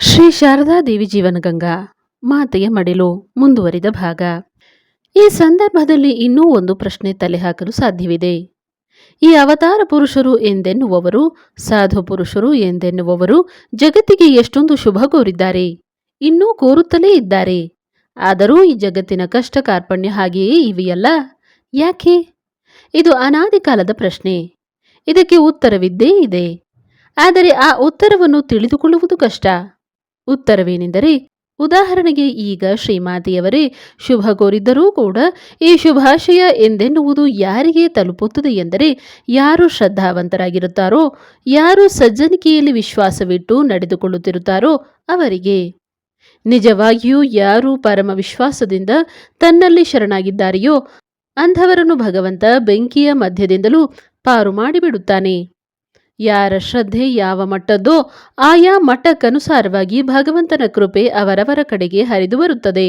ಶ್ರೀ ಶಾರದಾದೇವಿ ಜೀವನಗಂಗಾ ಮಾತೆಯ ಮಡಿಲು ಮುಂದುವರಿದ ಭಾಗ. ಈ ಸಂದರ್ಭದಲ್ಲಿ ಇನ್ನೂ ಒಂದು ಪ್ರಶ್ನೆ ತಲೆ ಹಾಕಲು ಸಾಧ್ಯವಿದೆ. ಈ ಅವತಾರ ಪುರುಷರು ಎಂದೆನ್ನುವವರು, ಸಾಧು ಪುರುಷರು ಎಂದೆನ್ನುವವರು ಜಗತ್ತಿಗೆ ಎಷ್ಟೊಂದು ಶುಭ ಕೋರಿದ್ದಾರೆ, ಇನ್ನೂ ಕೋರುತ್ತಲೇ ಇದ್ದಾರೆ. ಆದರೂ ಈ ಜಗತ್ತಿನ ಕಷ್ಟ ಕಾರ್ಪಣ್ಯ ಹಾಗೆಯೇ ಇವೆಯಲ್ಲ? ಯಾಕೆ? ಇದು ಅನಾದಿ ಕಾಲದ ಪ್ರಶ್ನೆ. ಇದಕ್ಕೆ ಉತ್ತರವಿದ್ದೇ ಇದೆ. ಆದರೆ ಆ ಉತ್ತರವನ್ನು ತಿಳಿದುಕೊಳ್ಳುವುದು ಕಷ್ಟ. ಉತ್ತರವೇನೆಂದರೆ, ಉದಾಹರಣೆಗೆ ಈಗ ಶ್ರೀಮಾತೆಯವರೇ, ಶುಭ ಕೋರಿದ್ದರೂ ಕೂಡ ಈ ಶುಭಾಶಯ ಎಂದೆನ್ನುವುದು ಯಾರಿಗೆ ತಲುಪುತ್ತದೆ ಎಂದರೆ, ಯಾರು ಶ್ರದ್ಧಾವಂತರಾಗಿರುತ್ತಾರೋ, ಯಾರು ಸಜ್ಜನಿಕೆಯಲ್ಲಿ ವಿಶ್ವಾಸವಿಟ್ಟು ನಡೆದುಕೊಳ್ಳುತ್ತಿರುತ್ತಾರೋ ಅವರಿಗೆ. ನಿಜವಾಗಿಯೂ ಯಾರು ಪರಮ ವಿಶ್ವಾಸದಿಂದ ತನ್ನಲ್ಲಿ ಶರಣಾಗಿದ್ದಾರೆಯೋ, ಅಂಥವರನ್ನು ಭಗವಂತ ಬೆಂಕಿಯ ಮಧ್ಯದಿಂದಲೂ ಪಾರು ಮಾಡಿಬಿಡುತ್ತಾನೆ. ಯಾರ ಶ್ರದ್ಧೆ ಯಾವ ಮಟ್ಟದ್ದೋ ಆಯಾ ಮಟ್ಟಕ್ಕನುಸಾರವಾಗಿ ಭಗವಂತನ ಕೃಪೆ ಅವರವರ ಕಡೆಗೆ ಹರಿದು ಬರುತ್ತದೆ.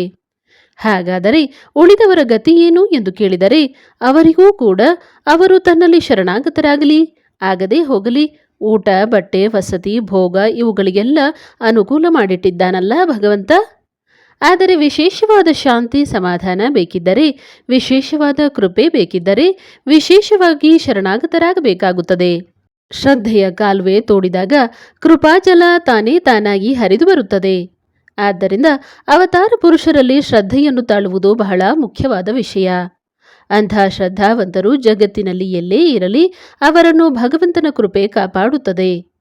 ಹಾಗಾದರೆ ಉಳಿದವರ ಗತಿ ಏನು ಎಂದು ಕೇಳಿದರೆ ಅವರಿಗೂ ಕೂಡ ಅವರು ತನ್ನಲ್ಲಿ ಶರಣಾಗತರಾಗಲಿ, ಆಗದೇ ಹೋಗಲಿ, ಊಟ, ಬಟ್ಟೆ, ವಸತಿ, ಭೋಗ ಇವುಗಳಿಗೆಲ್ಲ ಅನುಕೂಲ ಮಾಡಿಟ್ಟಿದ್ದಾನಲ್ಲ ಭಗವಂತ? ಆದರೆ ವಿಶೇಷವಾದ ಶಾಂತಿ ಸಮಾಧಾನ ಬೇಕಿದ್ದರೆ, ವಿಶೇಷವಾದ ಕೃಪೆ ಬೇಕಿದ್ದರೆ ವಿಶೇಷವಾಗಿ ಶರಣಾಗತರಾಗಬೇಕಾಗುತ್ತದೆ. ಶ್ರದ್ಧೆಯ ಕಾಲುವೆ ತೋಡಿದಾಗ ಕೃಪಾಜಲ ತಾನೇ ತಾನಾಗಿ ಹರಿದು ಬರುತ್ತದೆ. ಆದ್ದರಿಂದ ಅವತಾರ ಪುರುಷರಲ್ಲಿ ಶ್ರದ್ಧೆಯನ್ನು ತಾಳುವುದು ಬಹಳ ಮುಖ್ಯವಾದ ವಿಷಯ. ಅಂಥ ಶ್ರದ್ಧಾವಂತರು ಜಗತ್ತಿನಲ್ಲಿ ಎಲ್ಲೇ ಇರಲಿ ಅವರನ್ನು ಭಗವಂತನ ಕೃಪೆ ಕಾಪಾಡುತ್ತದೆ.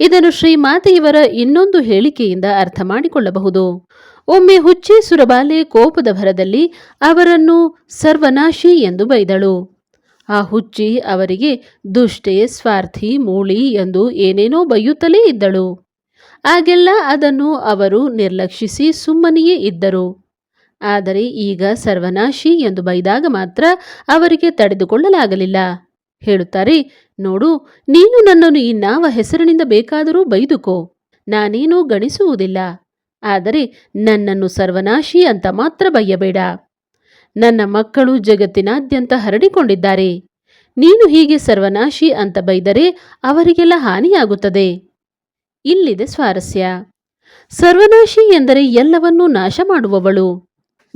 ಇದನ್ನು ಶ್ರೀಮಾತೆಯವರ ಇನ್ನೊಂದು ಹೇಳಿಕೆಯಿಂದ ಅರ್ಥ ಮಾಡಿಕೊಳ್ಳಬಹುದು. ಒಮ್ಮೆ ಹುಚ್ಚಿ ಸುರಬಾಲೆ ಕೋಪದ ಭರದಲ್ಲಿ ಅವರನ್ನು ಸರ್ವನಾಶಿ ಎಂದು ಬೈದಳು. ಆ ಹುಚ್ಚಿ ಅವರಿಗೆ, ದುಷ್ಟೆ, ಸ್ವಾರ್ಥಿ, ಮೂಳಿ ಎಂದು ಏನೇನೋ ಬೈಯುತ್ತಲೇ ಇದ್ದಳು. ಆಗೆಲ್ಲ ಅದನ್ನು ಅವರು ನಿರ್ಲಕ್ಷಿಸಿ ಸುಮ್ಮನೆಯೇ ಇದ್ದರು. ಆದರೆ ಈಗ ಸರ್ವನಾಶಿ ಎಂದು ಬೈದಾಗ ಮಾತ್ರ ಅವರಿಗೆ ತಡೆದುಕೊಳ್ಳಲಾಗಲಿಲ್ಲ. ಹೇಳುತ್ತಾರೆ, ನೋಡು, ನೀನು ನನ್ನನ್ನು ಇನ್ನಾವ ಹೆಸರಿನಿಂದ ಬೇಕಾದರೂ ಬೈದುಕೋ. ನಾನೇನೂ ಗಣಿಸುವುದಿಲ್ಲ. ಆದರೆ ನನ್ನನ್ನು ಸರ್ವನಾಶಿ ಅಂತ ಮಾತ್ರ ಬಯ್ಯಬೇಡ. ನನ್ನ ಮಕ್ಕಳು ಜಗತ್ತಿನಾದ್ಯಂತ ಹರಡಿಕೊಂಡಿದ್ದಾರೆ. ನೀನು ಹೀಗೆ ಸರ್ವನಾಶಿ ಅಂತ ಬೈದರೆ ಅವರಿಗೆಲ್ಲ ಹಾನಿಯಾಗುತ್ತದೆ. ಇಲ್ಲಿದೆ ಸ್ವಾರಸ್ಯ. ಸರ್ವನಾಶಿ ಎಂದರೆ ಎಲ್ಲವನ್ನೂ ನಾಶ ಮಾಡುವವಳು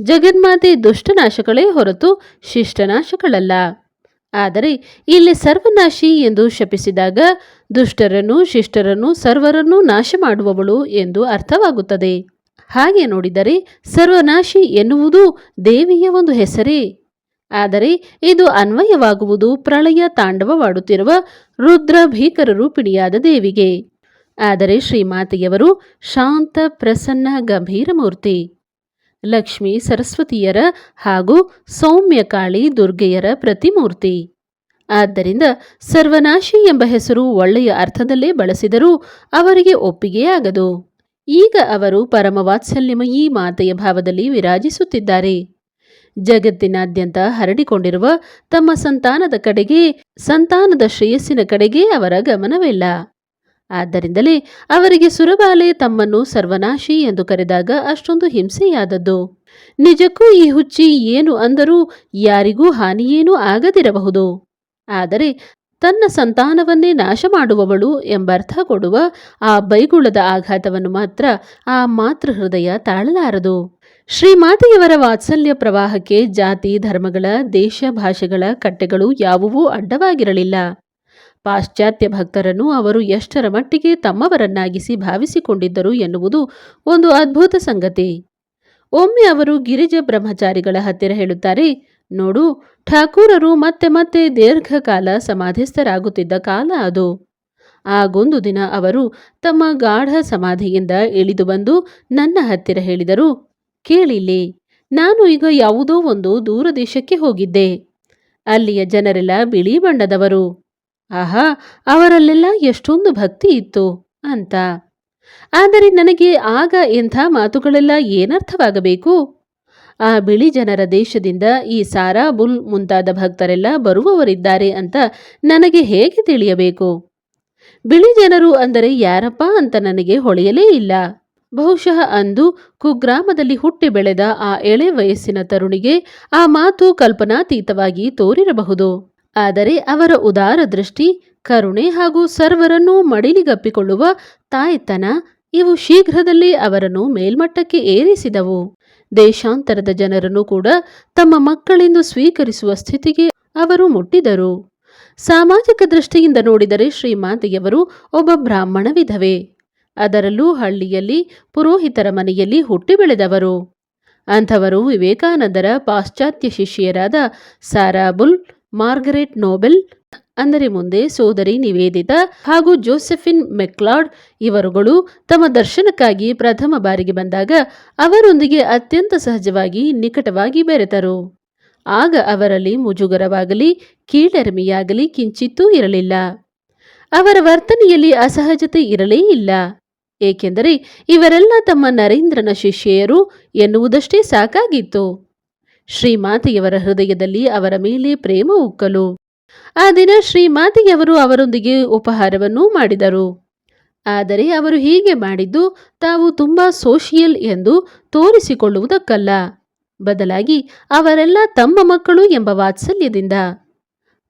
ಜಗನ್ಮಾತೆ ದುಷ್ಟನಾಶಗಳೇ ಹೊರತು ಶಿಷ್ಟನಾಶಗಳಲ್ಲ. ಆದರೆ ಇಲ್ಲಿ ಸರ್ವನಾಶಿ ಎಂದು ಶಪಿಸಿದಾಗ ದುಷ್ಟರನ್ನು ಶಿಷ್ಟರನ್ನು ಸರ್ವರನ್ನೂ ನಾಶ ಮಾಡುವವಳು ಎಂದು ಅರ್ಥವಾಗುತ್ತದೆ. ಹಾಗೆ ನೋಡಿದರೆ ಸರ್ವನಾಶಿ ಎನ್ನುವುದು ದೇವಿಯ ಒಂದು ಹೆಸರೇ. ಆದರೆ ಇದು ಅನ್ವಯವಾಗುವುದು ಪ್ರಳಯ ತಾಂಡವವಾಡುತ್ತಿರುವ ರುದ್ರ ಭೀಕರ ರೂಪಿಣಿಯಾದ ದೇವಿಗೆ. ಆದರೆ ಶ್ರೀಮಾತೆಯವರು ಶಾಂತ, ಪ್ರಸನ್ನ, ಗಂಭೀರ ಮೂರ್ತಿ. ಲಕ್ಷ್ಮಿ, ಸರಸ್ವತಿಯರ ಹಾಗೂ ಸೌಮ್ಯಕಾಳಿ ದುರ್ಗೆಯರ ಪ್ರತಿಮೂರ್ತಿ. ಆದ್ದರಿಂದ ಸರ್ವನಾಶಿ ಎಂಬ ಹೆಸರು ಒಳ್ಳೆಯ ಅರ್ಥದಲ್ಲೇ ಬಳಸಿದರೂ ಅವರಿಗೆ ಒಪ್ಪಿಗೆಯಾಗದು. ಈಗ ಅವರು ಪರಮವಾತ್ಸಲ್ಯಮಯೀ ಮಾತೆಯ ಭಾವದಲ್ಲಿ ವಿರಾಜಿಸುತ್ತಿದ್ದಾರೆ. ಜಗತ್ತಿನಾದ್ಯಂತ ಹರಡಿಕೊಂಡಿರುವ ತಮ್ಮ ಸಂತಾನದ ಕಡೆಗೆ, ಸಂತಾನದ ಶ್ರೇಯಸ್ಸಿನ ಕಡೆಗೆ ಅವರ ಗಮನವಿಲ್ಲ. ಆದ್ದರಿಂದಲೇ ಅವರಿಗೆ ಸುರಬಾಲೆ ತಮ್ಮನ್ನು ಸರ್ವನಾಶಿ ಎಂದು ಕರೆದಾಗ ಅಷ್ಟೊಂದು ಹಿಂಸೆಯಾದದ್ದು. ನಿಜಕ್ಕೂ ಈ ಹುಚ್ಚಿ ಏನು ಅಂದರೂ ಯಾರಿಗೂ ಹಾನಿಯೇನೂ ಆಗದಿರಬಹುದು. ಆದರೆ ತನ್ನ ಸಂತಾನವನ್ನೇ ನಾಶ ಮಾಡುವವಳು ಎಂಬರ್ಥ ಕೊಡುವ ಆ ಬೈಗುಳದ ಆಘಾತವನ್ನು ಮಾತ್ರ ಆ ಮಾತೃ ಹೃದಯ ತಾಳಲಾರದು ಶ್ರೀಮಾತೆಯವರ ವಾತ್ಸಲ್ಯ ಪ್ರವಾಹಕ್ಕೆ ಜಾತಿ, ಧರ್ಮಗಳ, ದೇಶ, ಭಾಷೆಗಳ ಕಟ್ಟೆಗಳು ಯಾವುವೂ ಅಡ್ಡವಾಗಿರಲಿಲ್ಲ. ಪಾಶ್ಚಾತ್ಯ ಭಕ್ತರನ್ನು ಅವರು ಎಷ್ಟರ ಮಟ್ಟಿಗೆ ತಮ್ಮವರನ್ನಾಗಿಸಿ ಭಾವಿಸಿಕೊಂಡಿದ್ದರು ಎನ್ನುವುದು ಒಂದು ಅದ್ಭುತ ಸಂಗತಿ. ಒಮ್ಮೆ ಅವರು ಗಿರಿಜ ಬ್ರಹ್ಮಚಾರಿಗಳ ಹತ್ತಿರ ಹೇಳುತ್ತಾರೆ ನೋಡು, ಠಾಕೂರರು ಮತ್ತೆ ಮತ್ತೆ ದೀರ್ಘಕಾಲ ಸಮಾಧಿಸ್ಥರಾಗುತ್ತಿದ್ದ ಕಾಲ ಅದು. ಆಗೊಂದು ದಿನ ಅವರು ತಮ್ಮ ಗಾಢ ಸಮಾಧಿಯಿಂದ ಇಳಿದು ಬಂದು ನನ್ನ ಹತ್ತಿರ ಹೇಳಿದರು, ಕೇಳಿಲ್ಲಿ, ನಾನು ಈಗ ಯಾವುದೋ ಒಂದು ದೂರ ದೇಶಕ್ಕೆ ಹೋಗಿದ್ದೆ. ಅಲ್ಲಿಯ ಜನರೆಲ್ಲ ಬಿಳಿ ಬಣ್ಣದವರು. ಆಹಾ, ಅವರಲ್ಲೆಲ್ಲ ಎಷ್ಟೊಂದು ಭಕ್ತಿ ಇತ್ತು ಅಂತ. ಆದರೆ ನನಗೆ ಆಗ ಎಂಥ ಮಾತುಗಳೆಲ್ಲ ಏನರ್ಥವಾಗಬೇಕು? ಆ ಬಿಳಿ ಜನರ ದೇಶದಿಂದ ಈ ಸಾರಾ ಬುಲ್ ಮುಂತಾದ ಭಕ್ತರೆಲ್ಲ ಬರುವವರಿದ್ದಾರೆ ಅಂತ ನನಗೆ ಹೇಗೆ ತಿಳಿಯಬೇಕು? ಬಿಳಿ ಜನರು ಅಂದರೆ ಯಾರಪ್ಪ ಅಂತ ನನಗೆ ಹೊಳೆಯಲೇ ಇಲ್ಲ. ಬಹುಶಃ ಅಂದು ಕುಗ್ರಾಮದಲ್ಲಿ ಹುಟ್ಟಿ ಬೆಳೆದ ಆ ಎಳೆ ವಯಸ್ಸಿನ ತರುಣಿಗೆ ಆ ಮಾತು ಕಲ್ಪನಾತೀತವಾಗಿ ತೋರಿರಬಹುದು. ಆದರೆ ಅವರ ಉದಾರ ದೃಷ್ಟಿ, ಕರುಣೆ ಹಾಗೂ ಸರ್ವರನ್ನೂ ಮಡಿಲಿಗಪ್ಪಿಕೊಳ್ಳುವ ತಾಯ್ತನ ಇವು ಶೀಘ್ರದಲ್ಲಿ ಅವರನ್ನು ಮೇಲ್ಮಟ್ಟಕ್ಕೆ ಏರಿಸಿದವು. ದೇಶಾಂತರದ ಜನರನ್ನು ಕೂಡ ತಮ್ಮ ಮಕ್ಕಳೆಂದು ಸ್ವೀಕರಿಸುವ ಸ್ಥಿತಿಗೆ ಅವರು ಮುಟ್ಟಿದರು. ಸಾಮಾಜಿಕ ದೃಷ್ಟಿಯಿಂದ ನೋಡಿದರೆ ಶ್ರೀಮಾತೆಯವರು ಒಬ್ಬ ಬ್ರಾಹ್ಮಣ ವಿಧವೆ. ಅದರಲ್ಲೂ ಹಳ್ಳಿಯಲ್ಲಿ ಪುರೋಹಿತರ ಮನೆಯಲ್ಲಿ ಹುಟ್ಟಿ ಬೆಳೆದವರು. ಅಂಥವರು ವಿವೇಕಾನಂದರ ಪಾಶ್ಚಾತ್ಯ ಶಿಷ್ಯರಾದ ಸಾರಾಬುಲ್, ಮಾರ್ಗರೆಟ್ ನೋಬೆಲ್ ಅಂದರೆ ಮುಂದೆ ಸೋದರಿ ನಿವೇದಿತ ಹಾಗೂ ಜೋಸೆಫಿನ್ ಮೆಕ್ಲಾಡ್ ಇವರುಗಳು ತಮ್ಮ ದರ್ಶನಕ್ಕಾಗಿ ಪ್ರಥಮ ಬಾರಿಗೆ ಬಂದಾಗ ಅವರೊಂದಿಗೆ ಅತ್ಯಂತ ಸಹಜವಾಗಿ ನಿಕಟವಾಗಿ ಬೆರೆತರು. ಆಗ ಅವರಲ್ಲಿ ಮುಜುಗರವಾಗಲಿ, ಕೀಳರಿಮೆಯಾಗಲಿ ಕಿಂಚಿತ್ತೂ ಇರಲಿಲ್ಲ. ಅವರ ವರ್ತನೆಯಲ್ಲಿ ಅಸಹಜತೆ ಇರಲೇ ಇಲ್ಲ. ಏಕೆಂದರೆ ಇವರೆಲ್ಲ ತಮ್ಮ ನರೇಂದ್ರನ ಶಿಷ್ಯೆಯರು ಎನ್ನುವುದಷ್ಟೇ ಸಾಕಾಗಿತ್ತು. ಶ್ರೀಮಾತೆಯವರ ಹೃದಯದಲ್ಲಿ ಅವರ ಮೇಲೆ ಪ್ರೇಮ ಉಕ್ಕಲು. ಆ ದಿನ ಶ್ರೀಮಾತಿಯವರು ಅವರೊಂದಿಗೆ ಉಪಹಾರವನ್ನೂ ಮಾಡಿದರು. ಆದರೆ ಅವರು ಹೀಗೆ ಮಾಡಿದ್ದು, ತಾವು ತುಂಬ ಸೋಷಿಯಲ್ ಎಂದು ತೋರಿಸಿಕೊಳ್ಳುವುದಕ್ಕಲ್ಲ. ಬದಲಾಗಿ ಅವರೆಲ್ಲ ತಮ್ಮ ಮಕ್ಕಳು ಎಂಬ ವಾತ್ಸಲ್ಯದಿಂದ.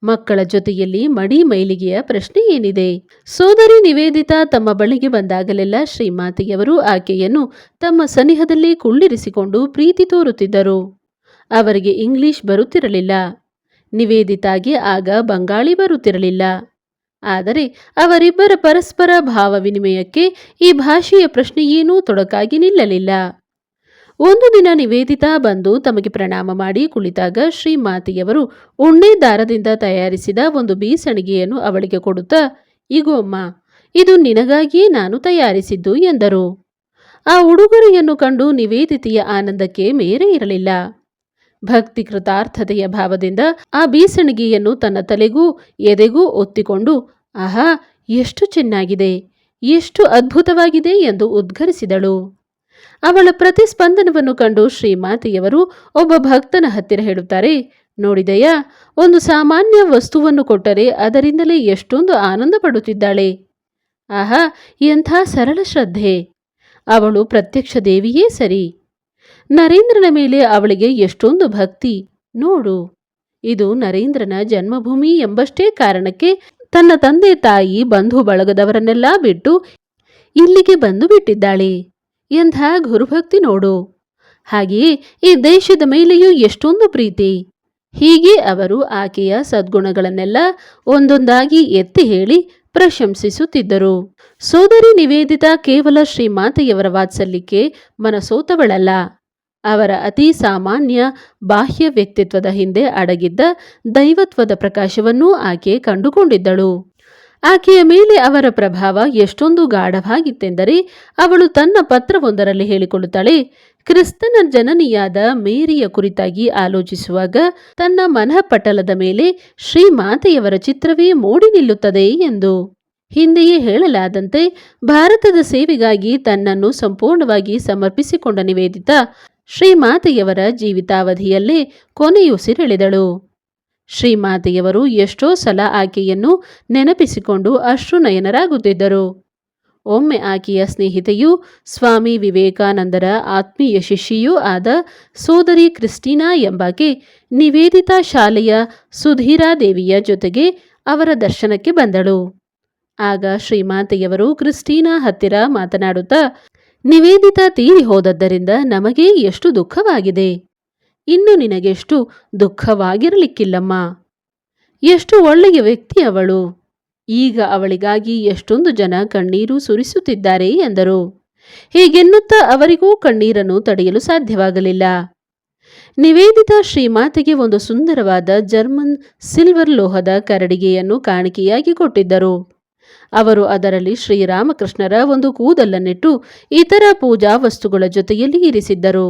ಮಕ್ಕಳ ಜೊತೆಯಲ್ಲಿ ಮಡಿ ಮೈಲಿಗೆಯ ಪ್ರಶ್ನೆ ಏನಿದೆ? ಸೋದರಿ ನಿವೇದಿತಾ ತಮ್ಮ ಬಳಿಗೆ ಬಂದಾಗಲೆಲ್ಲ ಶ್ರೀಮಾತೆಯವರು ಆಕೆಯನ್ನು ತಮ್ಮ ಸನಿಹದಲ್ಲಿ ಕುಳ್ಳಿರಿಸಿಕೊಂಡು ಪ್ರೀತಿ ತೋರುತ್ತಿದ್ದರು. ಅವರಿಗೆ ಇಂಗ್ಲಿಷ್ ಬರುತ್ತಿರಲಿಲ್ಲ. ನಿವೇದಿತಾಗೆ ಆಗ ಬಂಗಾಳಿ ಬರುತ್ತಿರಲಿಲ್ಲ. ಆದರೆ ಅವರಿಬ್ಬರ ಪರಸ್ಪರ ಭಾವ ವಿನಿಮಯಕ್ಕೆ ಈ ಭಾಷೆಯ ಪ್ರಶ್ನೆಯೇನೂ ತೊಡಕಾಗಿ ನಿಲ್ಲಲಿಲ್ಲ. ಒಂದು ದಿನ ನಿವೇದಿತಾ ಬಂದು ತಮಗೆ ಪ್ರಣಾಮ ಮಾಡಿ ಕುಳಿತಾಗ ಶ್ರೀಮಾತೆಯವರು ಉಣ್ಣೆ ದಾರದಿಂದ ತಯಾರಿಸಿದ ಒಂದು ಬೀಸಣಿಗೆಯನ್ನು ಅವಳಿಗೆ ಕೊಡುತ್ತಾ, ಇಗೋ ಅಮ್ಮ, ಇದು ನಿನಗಾಗಿಯೇ ನಾನು ತಯಾರಿಸಿದ್ದು ಎಂದರು. ಆ ಉಡುಗೊರೆಯನ್ನು ಕಂಡು ನಿವೇದಿತೆಯ ಆನಂದಕ್ಕೆ ಮೇರೆ ಇರಲಿಲ್ಲ. ಭಕ್ತಿ ಕೃತಾರ್ಥತೆಯ ಭಾವದಿಂದ ಆ ಬೀಸಣಿಗೆಯನ್ನು ತನ್ನ ತಲೆಗೂ ಎದೆಗೂ ಒತ್ತಿಕೊಂಡು, ಆಹಾ, ಎಷ್ಟು ಚೆನ್ನಾಗಿದೆ, ಎಷ್ಟು ಅದ್ಭುತವಾಗಿದೆ ಎಂದು ಉದ್ಘರಿಸಿದಳು. ಅವಳ ಪ್ರತಿಸ್ಪಂದನವನ್ನು ಕಂಡು ಶ್ರೀಮಾತೆಯವರು ಒಬ್ಬ ಭಕ್ತನ ಹತ್ತಿರ ಹೇಳುತ್ತಾರೆ, ನೋಡಿದೆಯಾ, ಒಂದು ಸಾಮಾನ್ಯ ವಸ್ತುವನ್ನು ಕೊಟ್ಟರೆ ಅದರಿಂದಲೇ ಎಷ್ಟೊಂದು ಆನಂದ ಪಡುತ್ತಿದ್ದಾಳೆ. ಆಹಾ, ಎಂಥ ಸರಳ ಶ್ರದ್ಧೆ. ಅವಳು ಪ್ರತ್ಯಕ್ಷ ದೇವಿಯೇ ಸರಿ. ನರೇಂದ್ರನ ಮೇಲೆ ಅವಳಿಗೆ ಎಷ್ಟೊಂದು ಭಕ್ತಿ. ನೋಡು, ಇದು ನರೇಂದ್ರನ ಜನ್ಮಭೂಮಿ ಎಂಬಷ್ಟೇ ಕಾರಣಕ್ಕೆ ತನ್ನ ತಂದೆ ತಾಯಿ ಬಂಧು ಬಳಗದವರನ್ನೆಲ್ಲ ಬಿಟ್ಟು ಇಲ್ಲಿಗೆ ಬಂದು ಬಿಟ್ಟಿದ್ದಾಳೆ. ಎಂಥ ಗುರುಭಕ್ತಿ ನೋಡು. ಹಾಗೆಯೇ ಈ ದೇಶದ ಮೇಲೆಯೂ ಎಷ್ಟೊಂದು ಪ್ರೀತಿ. ಹೀಗೆ ಅವರು ಆಕೆಯ ಸದ್ಗುಣಗಳನ್ನೆಲ್ಲ ಒಂದೊಂದಾಗಿ ಎತ್ತಿ ಹೇಳಿ ಪ್ರಶಂಸಿಸುತ್ತಿದ್ದರು. ಸೋದರಿ ನಿವೇದಿತಾ ಕೇವಲ ಶ್ರೀಮಾತೆಯವರ ವಾತ್ಸಲ್ಯಕ್ಕೆ ಮನಸೋತವಳಲ್ಲ. ಅವರ ಅತಿ ಸಾಮಾನ್ಯ ಬಾಹ್ಯ ವ್ಯಕ್ತಿತ್ವದ ಹಿಂದೆ ಅಡಗಿದ್ದ ದೈವತ್ವದ ಪ್ರಕಾಶವನ್ನೂ ಆಕೆ ಕಂಡುಕೊಂಡಿದ್ದಳು. ಆಕೆಯ ಮೇಲೆ ಅವರ ಪ್ರಭಾವ ಎಷ್ಟೊಂದು ಗಾಢವಾಗಿತ್ತೆಂದರೆ ಅವಳು ತನ್ನ ಪತ್ರವೊಂದರಲ್ಲಿ ಹೇಳಿಕೊಳ್ಳುತ್ತಾಳೆ, ಕ್ರಿಸ್ತನ ಜನನಿಯಾದ ಮೇರಿಯ ಕುರಿತಾಗಿ ಆಲೋಚಿಸುವಾಗ ತನ್ನ ಮನಃಪಟಲದ ಮೇಲೆ ಶ್ರೀಮಾತೆಯವರ ಚಿತ್ರವೇ ಮೂಡಿ ನಿಲ್ಲುತ್ತದೆ ಎಂದು. ಹಿಂದೆಯೇ ಹೇಳಲಾದಂತೆ ಭಾರತದ ಸೇವೆಗಾಗಿ ತನ್ನನ್ನು ಸಂಪೂರ್ಣವಾಗಿ ಸಮರ್ಪಿಸಿಕೊಂಡ ನಿವೇದಿತಾ ಶ್ರೀಮಾತೆಯವರ ಜೀವಿತಾವಧಿಯಲ್ಲೇ ಕೊನೆಯುಸಿರೆಳೆದಳು ಶ್ರೀಮಾತೆಯವರು ಎಷ್ಟೋ ಸಲ ಆಕೆಯನ್ನು ನೆನಪಿಸಿಕೊಂಡು ಅಶ್ರುನಯನರಾಗುತ್ತಿದ್ದರು ಒಮ್ಮೆ ಆಕೆಯ ಸ್ನೇಹಿತೆಯೂ ಸ್ವಾಮಿ ವಿವೇಕಾನಂದರ ಆತ್ಮೀಯ ಶಿಷ್ಯೆಯೂ ಆದ ಸೋದರಿ ಕ್ರಿಸ್ಟಿನಾ ಎಂಬಾಕೆ ನಿವೇದಿತಾ ಶಾಲೆಯ ಸುಧೀರಾದೇವಿಯ ಜೊತೆಗೆ ಅವರ ದರ್ಶನಕ್ಕೆ ಬಂದಳು. ಆಗ ಶ್ರೀಮಾತೆಯವರು ಕ್ರಿಸ್ಟೀನಾ ಹತ್ತಿರ ಮಾತನಾಡುತ್ತಾ ನಿವೇದಿತಾ ತೀರಿ ಹೋದದ್ದರಿಂದ ನಮಗೆ ಎಷ್ಟು ದುಃಖವಾಗಿದೆ. ಇನ್ನು ನಿನಗೆಷ್ಟು ದುಃಖವಾಗಿರಲಿಕ್ಕಿಲ್ಲಮ್ಮ. ಎಷ್ಟು ಒಳ್ಳೆಯ ವ್ಯಕ್ತಿ ಅವಳು. ಈಗ ಅವಳಿಗಾಗಿ ಎಷ್ಟೊಂದು ಜನ ಕಣ್ಣೀರು ಸುರಿಸುತ್ತಿದ್ದಾರೆ ಎಂದರು. ಹೀಗೆನ್ನುತ್ತಾ ಅವರಿಗೂ ಕಣ್ಣೀರನ್ನು ತಡೆಯಲು ಸಾಧ್ಯವಾಗಲಿಲ್ಲ. ನಿವೇದಿತಾ ಶ್ರೀಮಾತೆಗೆ ಒಂದು ಸುಂದರವಾದ ಜರ್ಮನ್ ಸಿಲ್ವರ್ ಲೋಹದ ಕರಡಿಗೆಯನ್ನು ಕಾಣಿಕೆಯಾಗಿ ಕೊಟ್ಟಿದ್ದರು. ಅವರು ಅದರಲ್ಲಿ ಶ್ರೀರಾಮಕೃಷ್ಣರ ಒಂದು ಕೂದಲನ್ನಿಟ್ಟು ಇತರ ಪೂಜಾ ವಸ್ತುಗಳ ಜೊತೆಯಲ್ಲಿ ಇರಿಸಿದ್ದರು.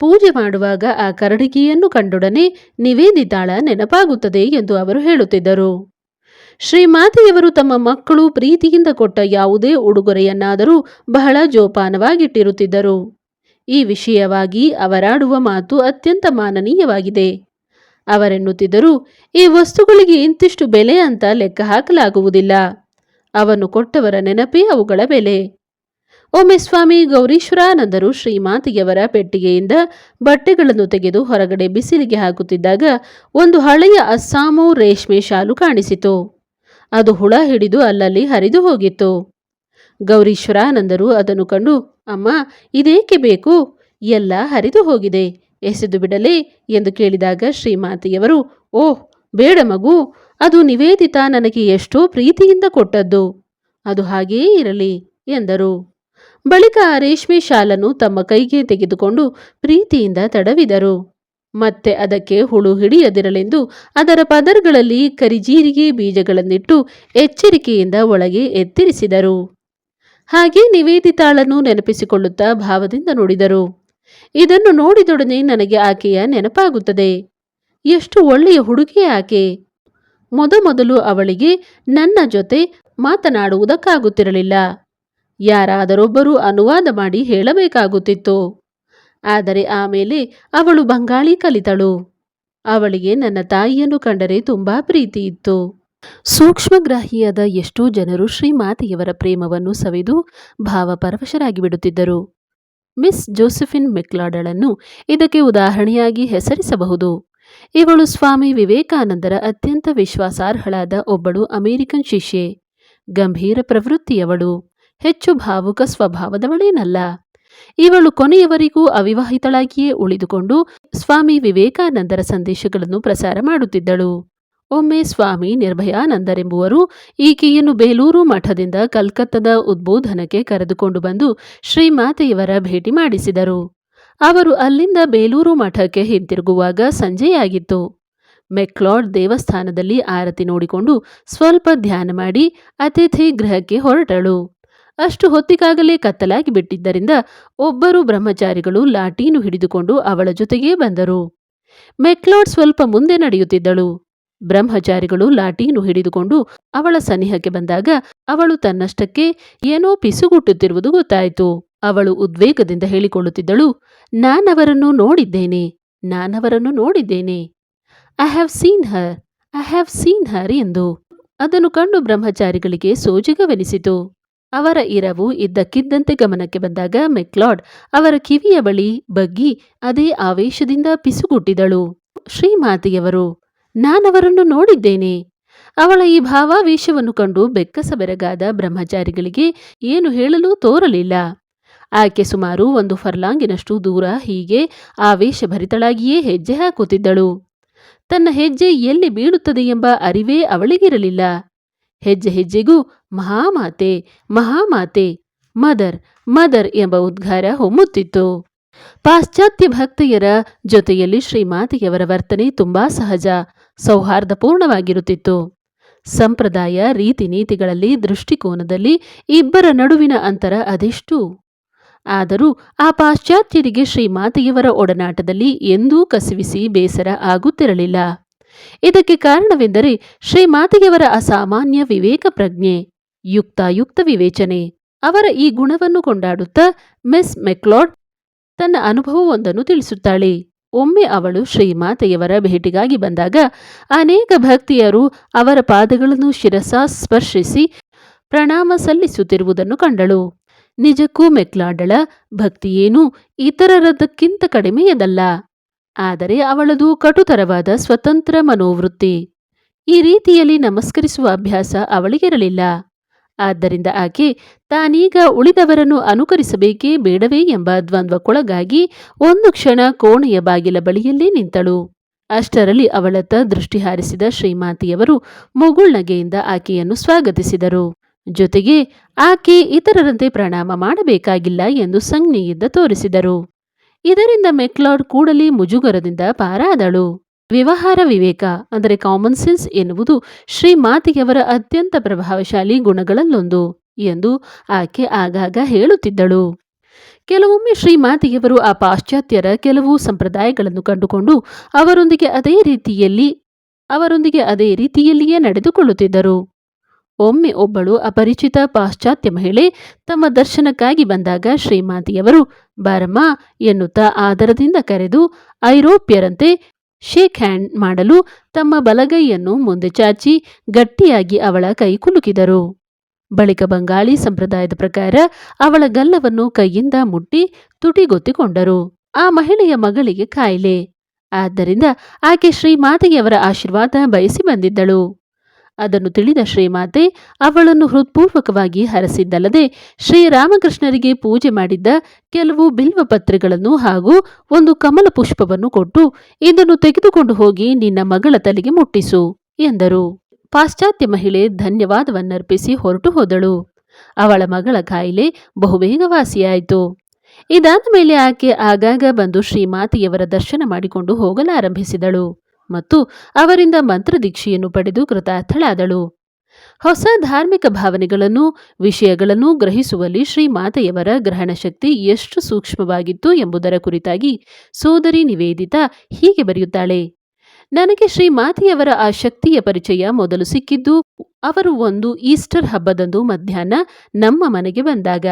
ಪೂಜೆ ಮಾಡುವಾಗ ಆ ಕರಡಿಗೆಯನ್ನು ಕಂಡೊಡನೆ ನಿವೇದಿತಾಳ ನೆನಪಾಗುತ್ತದೆ ಎಂದು ಅವರು ಹೇಳುತ್ತಿದ್ದರು. ಶ್ರೀಮಾತೆಯವರು ತಮ್ಮ ಮಕ್ಕಳು ಪ್ರೀತಿಯಿಂದ ಕೊಟ್ಟ ಯಾವುದೇ ಉಡುಗೊರೆಯನ್ನಾದರೂ ಬಹಳ ಜೋಪಾನವಾಗಿಟ್ಟಿರುತ್ತಿದ್ದರು. ಈ ವಿಷಯವಾಗಿ ಅವರಾಡುವ ಮಾತು ಅತ್ಯಂತ ಮಾನನೀಯವಾಗಿದೆ. ಅವರೆನ್ನುತ್ತಿದ್ದರು, ಈ ವಸ್ತುಗಳಿಗೆ ಇಂತಿಷ್ಟು ಬೆಲೆ ಅಂತ ಲೆಕ್ಕ ಹಾಕಲಾಗುವುದಿಲ್ಲ. ಅವನ್ನು ಕೊಟ್ಟವರ ನೆನಪೇ ಅವುಗಳ ಬೆಲೆ. ಒಮ್ಮೆ ಸ್ವಾಮಿ ಗೌರೀಶ್ವರಾನಂದರು ಶ್ರೀಮಾತಿಯವರ ಪೆಟ್ಟಿಗೆಯಿಂದ ಬಟ್ಟೆಗಳನ್ನು ತೆಗೆದು ಹೊರಗಡೆ ಬಿಸಿಲಿಗೆ ಹಾಕುತ್ತಿದ್ದಾಗ ಒಂದು ಹಳೆಯ ಅಸ್ಸಾಮು ರೇಷ್ಮೆ ಶಾಲು ಕಾಣಿಸಿತು. ಅದು ಹುಳ ಹಿಡಿದು ಅಲ್ಲಲ್ಲಿ ಹರಿದು ಹೋಗಿತ್ತು. ಗೌರೀಶ್ವರಾನಂದರು ಅದನ್ನು ಕಂಡು, ಅಮ್ಮ, ಇದೇಕೆ ಬೇಕು? ಎಲ್ಲ ಹರಿದು ಹೋಗಿದೆ. ಎಸೆದು ಬಿಡಲೇ? ಎಂದು ಕೇಳಿದಾಗ ಶ್ರೀಮಾತೆಯವರು, ಓಹ್, ಬೇಡ ಮಗು. ಅದು ನಿವೇದಿತ ನನಗೆ ಎಷ್ಟೋ ಪ್ರೀತಿಯಿಂದ ಕೊಟ್ಟದ್ದು. ಅದು ಹಾಗೇ ಇರಲಿ, ಎಂದರು. ಬಳಿಕ ರೇಷ್ಮೆ ಶಾಲನ್ನು ತಮ್ಮ ಕೈಗೆ ತೆಗೆದುಕೊಂಡು ಪ್ರೀತಿಯಿಂದ ತಡವಿದರು. ಮತ್ತೆ ಅದಕ್ಕೆ ಹುಳು ಹಿಡಿಯದಿರಲೆಂದು ಅದರ ಪದರ್ಗಳಲ್ಲಿ ಕರಿಜೀರಿಗೆ ಬೀಜಗಳನ್ನಿಟ್ಟು ಎಚ್ಚರಿಕೆಯಿಂದ ಒಳಗೆ ಎತ್ತಿರಿಸಿದರು. ಹಾಗೆ ನಿವೇದಿತಾಳನ್ನು ನೆನಪಿಸಿಕೊಳ್ಳುತ್ತಾ ಭಾವದಿಂದ ನುಡಿದರು. ಇದನ್ನು ನೋಡಿದೊಡನೆ ನನಗೆ ಆಕೆಯ ನೆನಪಾಗುತ್ತದೆ. ಎಷ್ಟು ಒಳ್ಳೆಯ ಹುಡುಗಿ ಆಕೆ. ಮೊದಮೊದಲು ಅವಳಿಗೆ ನನ್ನ ಜೊತೆ ಮಾತನಾಡುವುದಕ್ಕಾಗುತ್ತಿರಲಿಲ್ಲ. ಯಾರಾದರೊಬ್ಬರು ಅನುವಾದ ಮಾಡಿ ಹೇಳಬೇಕಾಗುತ್ತಿತ್ತು. ಆದರೆ ಆಮೇಲೆ ಅವಳು ಬಂಗಾಳಿ ಕಲಿತಳು. ಅವಳಿಗೆ ನನ್ನ ತಾಯಿಯನ್ನು ಕಂಡರೆ ತುಂಬಾ ಪ್ರೀತಿ ಇತ್ತು. ಸೂಕ್ಷ್ಮಗ್ರಾಹಿಯಾದ ಎಷ್ಟೋ ಜನರು ಶ್ರೀಮಾತೆಯವರ ಪ್ರೇಮವನ್ನು ಸವಿದು ಭಾವಪರವಶರಾಗಿ ಬಿಡುತ್ತಿದ್ದರು. ಮಿಸ್ ಜೋಸೆಫಿನ್ ಮೆಕ್ಲಾಡಳನ್ನು ಇದಕ್ಕೆ ಉದಾಹರಣೆಯಾಗಿ ಹೆಸರಿಸಬಹುದು. ಇವಳು ಸ್ವಾಮಿ ವಿವೇಕಾನಂದರ ಅತ್ಯಂತ ವಿಶ್ವಾಸಾರ್ಹಳಾದ ಒಬ್ಬಳು ಅಮೆರಿಕನ್ ಶಿಷ್ಯೆ. ಗಂಭೀರ ಪ್ರವೃತ್ತಿಯವಳು. ಹೆಚ್ಚು ಭಾವುಕ ಸ್ವಭಾವದವಳೇನಲ್ಲ. ಇವಳು ಕೊನೆಯವರಿಗೂ ಅವಿವಾಹಿತಳಾಗಿಯೇ ಉಳಿದುಕೊಂಡು ಸ್ವಾಮಿ ವಿವೇಕಾನಂದರ ಸಂದೇಶಗಳನ್ನು ಪ್ರಸಾರ ಮಾಡುತ್ತಿದ್ದಳು. ಒಮ್ಮೆ ಸ್ವಾಮಿ ನಿರ್ಭಯಾನಂದರೆಂಬುವರು ಈಕೆಯನ್ನು ಬೇಲೂರು ಮಠದಿಂದ ಕಲ್ಕತ್ತದ ಉದ್ಬೋಧನಕ್ಕೆ ಕರೆದುಕೊಂಡು ಬಂದು ಶ್ರೀಮಾತೆಯವರ ಭೇಟಿ ಮಾಡಿಸಿದರು. ಅವರು ಅಲ್ಲಿಂದ ಬೇಲೂರು ಮಠಕ್ಕೆ ಹಿಂತಿರುಗುವಾಗ ಸಂಜೆಯಾಗಿತ್ತು. ಮೆಕ್ಲಾಡ್ ದೇವಸ್ಥಾನದಲ್ಲಿ ಆರತಿ ನೋಡಿಕೊಂಡು ಸ್ವಲ್ಪ ಧ್ಯಾನ ಮಾಡಿ ಅತಿಥಿ ಗೃಹಕ್ಕೆ ಹೊರಟಳು. ಅಷ್ಟು ಹೊತ್ತಿಗಾಗಲೇ ಕತ್ತಲಾಗಿ ಬಿಟ್ಟಿದ್ದರಿಂದ ಒಬ್ಬರು ಬ್ರಹ್ಮಚಾರಿಗಳು ಲಾಟೀನು ಹಿಡಿದುಕೊಂಡು ಅವಳ ಜೊತೆಗೇ ಬಂದರು. ಮೆಕ್ಲಾಡ್ ಸ್ವಲ್ಪ ಮುಂದೆ ನಡೆಯುತ್ತಿದ್ದಳು. ಬ್ರಹ್ಮಚಾರಿಗಳು ಲಾಟೀನು ಹಿಡಿದುಕೊಂಡು ಅವಳ ಸನಿಹಕ್ಕೆ ಬಂದಾಗ ಅವಳು ತನ್ನಷ್ಟಕ್ಕೆ ಏನೋ ಪಿಸುಗುಟ್ಟುತ್ತಿರುವುದು ಗೊತ್ತಾಯಿತು. ಅವಳು ಉದ್ವೇಗದಿಂದ ಹೇಳಿಕೊಳ್ಳುತ್ತಿದ್ದಳು, ನಾನವರನ್ನು ನೋಡಿದ್ದೇನೆ ನಾನವರನ್ನು ನೋಡಿದ್ದೇನೆ. I have seen her I have seen her ಎಂದು ಅದನ್ನು ಕಂಡು ಬ್ರಹ್ಮಚಾರಿಗಳಿಗೆ ಸೋಜಿಗವೆನಿಸಿತು. ಅವರ ಇರವು ಇದ್ದಕ್ಕಿದ್ದಂತೆ ಗಮನಕ್ಕೆ ಬಂದಾಗ ಮೆಕ್ಲಾಡ್ ಅವರ ಕಿವಿಯ ಬಳಿ ಬಗ್ಗಿ ಅದೇ ಆವೇಶದಿಂದ ಪಿಸುಗುಟ್ಟಿದಳು. ಶ್ರೀಮಾತೆಯವರು ನಾನವರನ್ನು ನೋಡಿದ್ದೇನೆ. ಅವಳ ಈ ಭಾವಾವೇಶವನ್ನು ಕಂಡು ಬೆಕ್ಕಸ ಬೆರಗಾದ ಬ್ರಹ್ಮಚಾರಿಗಳಿಗೆ ಏನು ಹೇಳಲು ತೋರಲಿಲ್ಲ. ಆಕೆ ಸುಮಾರು ಒಂದು ಫರ್ಲಾಂಗಿನಷ್ಟು ದೂರ ಹೀಗೆ ಆವೇಶಭರಿತಳಾಗಿಯೇ ಹೆಜ್ಜೆ ಹಾಕುತ್ತಿದ್ದಳು. ತನ್ನ ಹೆಜ್ಜೆ ಎಲ್ಲಿ ಬೀಳುತ್ತದೆ ಎಂಬ ಅರಿವೇ ಅವಳಿಗಿರಲಿಲ್ಲ. ಹೆಜ್ಜೆ ಹೆಜ್ಜೆಗೂ, ಮಹಾಮಾತೆ ಮಹಾಮಾತೆ, ಮದರ್ ಮದರ್ ಎಂಬ ಉದ್ಗಾರ ಹೊಮ್ಮುತ್ತಿತ್ತು. ಪಾಶ್ಚಾತ್ಯ ಭಕ್ತೆಯರ ಜೊತೆಯಲ್ಲಿ ಶ್ರೀಮಾತೆಯವರ ವರ್ತನೆ ತುಂಬಾ ಸಹಜ. ಸೌಹಾರ್ದಪೂರ್ಣವಾಗಿರುತ್ತಿತ್ತು. ಸಂಪ್ರದಾಯ ರೀತಿ ನೀತಿಗಳಲ್ಲಿ ದೃಷ್ಟಿಕೋನದಲ್ಲಿ ಇಬ್ಬರ ನಡುವಿನ ಅಂತರ ಅದೆಷ್ಟು? ಆದರೂ ಆ ಪಾಶ್ಚಾತ್ಯರಿಗೆ ಶ್ರೀಮಾತೆಯವರ ಒಡನಾಟದಲ್ಲಿ ಎಂದೂ ಕಸಿವಿಸಿ ಬೇಸರ ಆಗುತ್ತಿರಲಿಲ್ಲ. ಇದಕ್ಕೆ ಕಾರಣವೆಂದರೆ ಶ್ರೀಮಾತೆಯವರ ಅಸಾಮಾನ್ಯ ವಿವೇಕ ಪ್ರಜ್ಞೆ, ಯುಕ್ತಾಯುಕ್ತ ವಿವೇಚನೆ. ಅವರ ಈ ಗುಣವನ್ನು ಕೊಂಡಾಡುತ್ತಾ ಮಿಸ್ ಮೆಕ್ಲಾಡ್ ತನ್ನ ಅನುಭವವೊಂದನ್ನು ತಿಳಿಸುತ್ತಾಳೆ. ಒಮ್ಮೆ ಅವಳು ಶ್ರೀಮಾತೆಯವರ ಭೇಟಿಗಾಗಿ ಬಂದಾಗ ಅನೇಕ ಭಕ್ತಿಯರು ಅವರ ಪಾದಗಳನ್ನು ಶಿರಸ ಸ್ಪರ್ಶಿಸಿ ಪ್ರಣಾಮ ಸಲ್ಲಿಸುತ್ತಿರುವುದನ್ನು ಕಂಡಳು. ನಿಜಕ್ಕೂ ಮೆಕ್ಲಾಡಳ ಭಕ್ತಿಯೇನು ಇತರರದಕ್ಕಿಂತ ಕಡಿಮೆಯದಲ್ಲ. ಆದರೆ ಅವಳದು ಕಟುತರವಾದ ಸ್ವತಂತ್ರ ಮನೋವೃತ್ತಿ. ಈ ರೀತಿಯಲ್ಲಿ ನಮಸ್ಕರಿಸುವ ಅಭ್ಯಾಸ ಅವಳಿಗಿರಲಿಲ್ಲ. ಆದ್ದರಿಂದ ಆಕೆ, ತಾನೀಗ ಉಳಿದವರನ್ನು ಅನುಕರಿಸಬೇಕೇ ಬೇಡವೇ ಎಂಬ ದ್ವಂದ್ವಕ್ಕೊಳಗಾಗಿ ಒಂದು ಕ್ಷಣ ಕೋಣೆಯ ಬಾಗಿಲ ಬಳಿಯಲ್ಲೇ ನಿಂತಳು. ಅಷ್ಟರಲ್ಲಿ ಅವಳತ್ತ ದೃಷ್ಟಿ ಹಾರಿಸಿದ ಶ್ರೀಮಾತಿಯವರು ಮುಗುಳ್ನಗೆಯಿಂದ ಆಕೆಯನ್ನು ಸ್ವಾಗತಿಸಿದರು. ಜೊತೆಗೆ, ಆಕೆ ಇತರರಂತೆ ಪ್ರಣಾಮ ಮಾಡಬೇಕಾಗಿಲ್ಲ ಎಂದು ಸಂಜ್ಞೆಯಿಂದ ತೋರಿಸಿದರು. ಇದರಿಂದ ಮೆಕ್ಲಾಡ್ ಕೂಡಲೇ ಮುಜುಗರದಿಂದ ಪಾರಾದಳು. ವ್ಯವಹಾರ ವಿವೇಕ, ಅಂದರೆ ಕಾಮನ್ ಸೆನ್ಸ್ ಎನ್ನುವುದು ಶ್ರೀಮಾತಿಯವರ ಅತ್ಯಂತ ಪ್ರಭಾವಶಾಲಿ ಗುಣಗಳಲ್ಲೊಂದು ಎಂದು ಆಕೆ ಆಗಾಗ ಹೇಳುತ್ತಿದ್ದಳು. ಕೆಲವೊಮ್ಮೆ ಶ್ರೀಮಾತಿಯವರು ಆ ಪಾಶ್ಚಾತ್ಯರ ಕೆಲವು ಸಂಪ್ರದಾಯಗಳನ್ನು ಕಂಡುಕೊಂಡು ಅವರೊಂದಿಗೆ ಅದೇ ರೀತಿಯಲ್ಲಿ, ಅವರೊಂದಿಗೆ ಅದೇ ರೀತಿಯಲ್ಲಿಯೇ ನಡೆದುಕೊಳ್ಳುತ್ತಿದ್ದರು. ಒಮ್ಮೆ ಒಬ್ಬಳು ಅಪರಿಚಿತ ಪಾಶ್ಚಾತ್ಯ ಮಹಿಳೆ ತಮ್ಮ ದರ್ಶನಕ್ಕಾಗಿ ಬಂದಾಗ ಶ್ರೀಮಾತಿಯವರು ಬಾರಮ್ಮ, ಎನ್ನುತ್ತಾ ಆದರದಿಂದ ಕರೆದು, ಐರೋಪ್ಯರಂತೆ ಶೇಕ್ ಹ್ಯಾಂಡ್ ಮಾಡಲು ತಮ್ಮ ಬಲಗೈಯನ್ನು ಮುಂದೆ ಚಾಚಿ ಗಟ್ಟಿಯಾಗಿ ಅವಳ ಕೈ ಕುಲುಕಿದರು. ಬಳಿಕ ಬಂಗಾಳಿ ಸಂಪ್ರದಾಯದ ಪ್ರಕಾರ ಅವಳ ಗಲ್ಲವನ್ನು ಕೈಯಿಂದ ಮುಟ್ಟಿ ತುಟಿಗೊತ್ತಿಕೊಂಡರು. ಆ ಮಹಿಳೆಯ ಮಗಳಿಗೆ ಕಾಯಿಲೆ. ಆದ್ದರಿಂದ ಆಕೆ ಶ್ರೀ ಮಾತೆಯವರ ಆಶೀರ್ವಾದ ಬಯಸಿ ಬಂದಿದ್ದಳು. ಅದನ್ನು ತಿಳಿದ ಶ್ರೀಮಾತೆ ಅವಳನ್ನು ಹೃತ್ಪೂರ್ವಕವಾಗಿ ಹರಸಿದ್ದಲ್ಲದೆ ಶ್ರೀರಾಮಕೃಷ್ಣರಿಗೆ ಪೂಜೆ ಮಾಡಿದ್ದ ಕೆಲವು ಬಿಲ್ವ ಪತ್ರೆಗಳನ್ನು ಹಾಗೂ ಒಂದು ಕಮಲ ಪುಷ್ಪವನ್ನು ಕೊಟ್ಟು ಇದನ್ನು ತೆಗೆದುಕೊಂಡು ಹೋಗಿ ನಿನ್ನ ಮಗಳ ತಲೆಗೆ ಮುಟ್ಟಿಸು ಎಂದರು. ಪಾಶ್ಚಾತ್ಯ ಮಹಿಳೆ ಧನ್ಯವಾದವನ್ನರ್ಪಿಸಿ ಹೊರಟು ಹೋದಳು. ಅವಳ ಮಗಳ ಕಾಯಿಲೆ ಬಹುಬೇಗ ವಾಸಿಯಾಯಿತು. ಇದಾದ ಮೇಲೆ ಆಕೆ ಆಗಾಗ ಬಂದು ಶ್ರೀಮಾತೆಯವರ ದರ್ಶನ ಮಾಡಿಕೊಂಡು ಹೋಗಲಾರಂಭಿಸಿದಳು. ಮತ್ತು ಅವರಿಂದ ಮಂತ್ರದೀಕ್ಷೆಯನ್ನು ಪಡೆದು ಕೃತಾರ್ಥಳಾದಳು. ಹೊಸ ಧಾರ್ಮಿಕ ಭಾವನೆಗಳನ್ನು, ವಿಷಯಗಳನ್ನು ಗ್ರಹಿಸುವಲ್ಲಿ ಶ್ರೀಮಾತೆಯವರ ಗ್ರಹಣ ಶಕ್ತಿ ಎಷ್ಟು ಸೂಕ್ಷ್ಮವಾಗಿತ್ತು ಎಂಬುದರ ಕುರಿತಾಗಿ ಸೋದರಿ ನಿವೇದಿತಾ ಹೀಗೆ ಬರೆಯುತ್ತಾಳೆ. ನನಗೆ ಶ್ರೀಮಾತೆಯವರ ಆ ಶಕ್ತಿಯ ಪರಿಚಯ ಮೊದಲು ಸಿಕ್ಕಿದ್ದು ಅವರು ಒಂದು ಈಸ್ಟರ್ ಹಬ್ಬದಂದು ಮಧ್ಯಾಹ್ನ ನಮ್ಮ ಮನೆಗೆ ಬಂದಾಗ.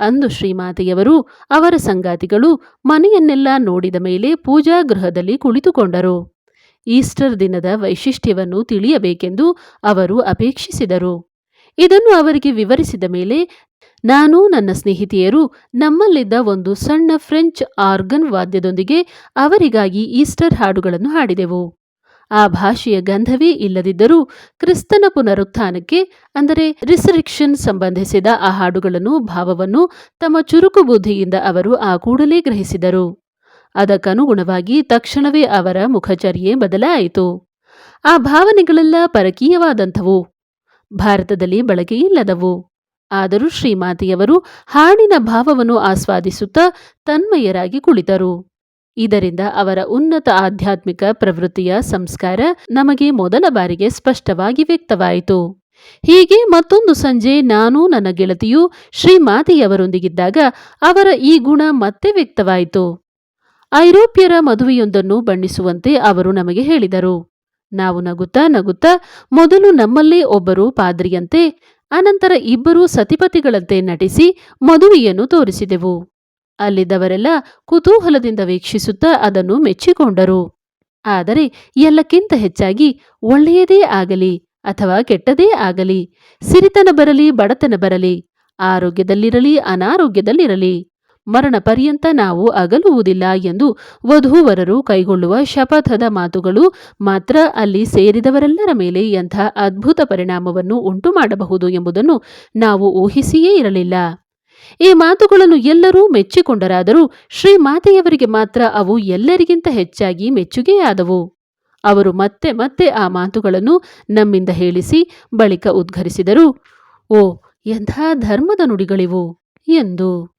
ಅಂದು ಶ್ರೀಮಾತೆಯವರು ಅವರ ಸಂಗಾತಿಗಳು ಮನೆಯನ್ನೆಲ್ಲ ನೋಡಿದ ಮೇಲೆ ಪೂಜಾ ಗೃಹದಲ್ಲಿ ಕುಳಿತುಕೊಂಡರು. ಈಸ್ಟರ್ ದಿನದ ವೈಶಿಷ್ಟ್ಯವನ್ನು ತಿಳಿಯಬೇಕೆಂದು ಅವರು ಅಪೇಕ್ಷಿಸಿದರು. ಇದನ್ನು ಅವರಿಗೆ ವಿವರಿಸಿದ ಮೇಲೆ, ನಾನು ನನ್ನ ಸ್ನೇಹಿತೆಯರು ನಮ್ಮಲ್ಲಿದ್ದ ಒಂದು ಸಣ್ಣ ಫ್ರೆಂಚ್ ಆರ್ಗನ್ ವಾದ್ಯದೊಂದಿಗೆ ಅವರಿಗಾಗಿ ಈಸ್ಟರ್ ಹಾಡುಗಳನ್ನು ಹಾಡಿದೆವು. ಆ ಭಾಷೆಯ ಗಂಧವೇ ಇಲ್ಲದಿದ್ದರೂ ಕ್ರಿಸ್ತನ ಪುನರುತ್ಥಾನಕ್ಕೆ, ಅಂದರೆ ರಿಸರಿಕ್ಷನ್ ಸಂಬಂಧಿಸಿದ ಆ ಹಾಡುಗಳನ್ನು, ಭಾವವನ್ನು ತಮ್ಮ ಚುರುಕು ಬುದ್ಧಿಯಿಂದ ಅವರು ಆ ಕೂಡಲೇ ಗ್ರಹಿಸಿದರು. ಅದಕ್ಕನುಗುಣವಾಗಿ ತಕ್ಷಣವೇ ಅವರ ಮುಖಚರ್ಯೆ ಬದಲಾಯಿತು. ಆ ಭಾವನೆಗಳೆಲ್ಲ ಪರಕೀಯವಾದಂಥವು. ಭಾರತದಲ್ಲಿ ಬಳಕೆಯಿಲ್ಲದವು. ಆದರೂ ಶ್ರೀಮಾತೆಯವರು ಹಾಡಿನ ಭಾವವನ್ನು ಆಸ್ವಾದಿಸುತ್ತಾ ತನ್ಮಯರಾಗಿ ಕುಳಿತರು. ಇದರಿಂದ ಅವರ ಉನ್ನತ ಆಧ್ಯಾತ್ಮಿಕ ಪ್ರವೃತ್ತಿಯ ಸಂಸ್ಕಾರ ನಮಗೆ ಮೊದಲ ಬಾರಿಗೆ ಸ್ಪಷ್ಟವಾಗಿ ವ್ಯಕ್ತವಾಯಿತು. ಹೀಗೆ ಮತ್ತೊಂದು ಸಂಜೆ ನಾನು ನನ್ನ ಗೆಳತಿಯು ಶ್ರೀಮಾತೆಯವರೊಂದಿಗಿದ್ದಾಗ ಅವರ ಈ ಗುಣ ಮತ್ತೆ ವ್ಯಕ್ತವಾಯಿತು. ಐರೋಪ್ಯರ ಮದುವೆಯೊಂದನ್ನು ಬಣ್ಣಿಸುವಂತೆ ಅವರು ನಮಗೆ ಹೇಳಿದರು. ನಾವು ನಗುತ್ತಾ ನಗುತ್ತಾ ಮೊದಲು ನಮ್ಮಲ್ಲೇ ಒಬ್ಬರು ಪಾದ್ರಿಯಂತೆ, ಅನಂತರ ಇಬ್ಬರು ಸತಿಪತಿಗಳಂತೆ ನಟಿಸಿ ಮದುವೆಯನ್ನು ತೋರಿಸಿದೆವು. ಅಲ್ಲಿದ್ದವರೆಲ್ಲ ಕುತೂಹಲದಿಂದ ವೀಕ್ಷಿಸುತ್ತಾ ಅದನ್ನು ಮೆಚ್ಚಿಕೊಂಡರು. ಆದರೆ ಎಲ್ಲಕ್ಕಿಂತ ಹೆಚ್ಚಾಗಿ ಒಳ್ಳೆಯದೇ ಆಗಲಿ ಅಥವಾ ಕೆಟ್ಟದೇ ಆಗಲಿ, ಸಿರಿತನ ಬರಲಿ ಬಡತನ ಬರಲಿ, ಆರೋಗ್ಯದಲ್ಲಿರಲಿ ಅನಾರೋಗ್ಯದಲ್ಲಿರಲಿ ಮರಣ ಪರ್ಯಂತ ನಾವು ಅಗಲುವುದಿಲ್ಲ ಎಂದು ವಧುವರರು ಕೈಗೊಳ್ಳುವ ಶಪಥದ ಮಾತುಗಳು ಮಾತ್ರ ಅಲ್ಲಿ ಸೇರಿದವರೆಲ್ಲರ ಮೇಲೆ ಎಂಥ ಅದ್ಭುತ ಪರಿಣಾಮವನ್ನು ಉಂಟು ಮಾಡಬಹುದು ಎಂಬುದನ್ನು ನಾವು ಊಹಿಸಿಯೇ ಇರಲಿಲ್ಲ. ಈ ಮಾತುಗಳನ್ನು ಎಲ್ಲರೂ ಮೆಚ್ಚಿಕೊಂಡರಾದರೂ ಶ್ರೀಮಾತೆಯವರಿಗೆ ಮಾತ್ರ ಅವು ಎಲ್ಲರಿಗಿಂತ ಹೆಚ್ಚಾಗಿ ಮೆಚ್ಚುಗೆಯಾದವು. ಅವರು ಮತ್ತೆ ಮತ್ತೆ ಆ ಮಾತುಗಳನ್ನು ನಮ್ಮಿಂದ ಹೇಳಿಸಿ ಬಳಿಕ ಉದ್ಘರಿಸಿದರು, ಓ ಎಂಥ ಧರ್ಮದ ನುಡಿಗಳಿವು ಎಂದು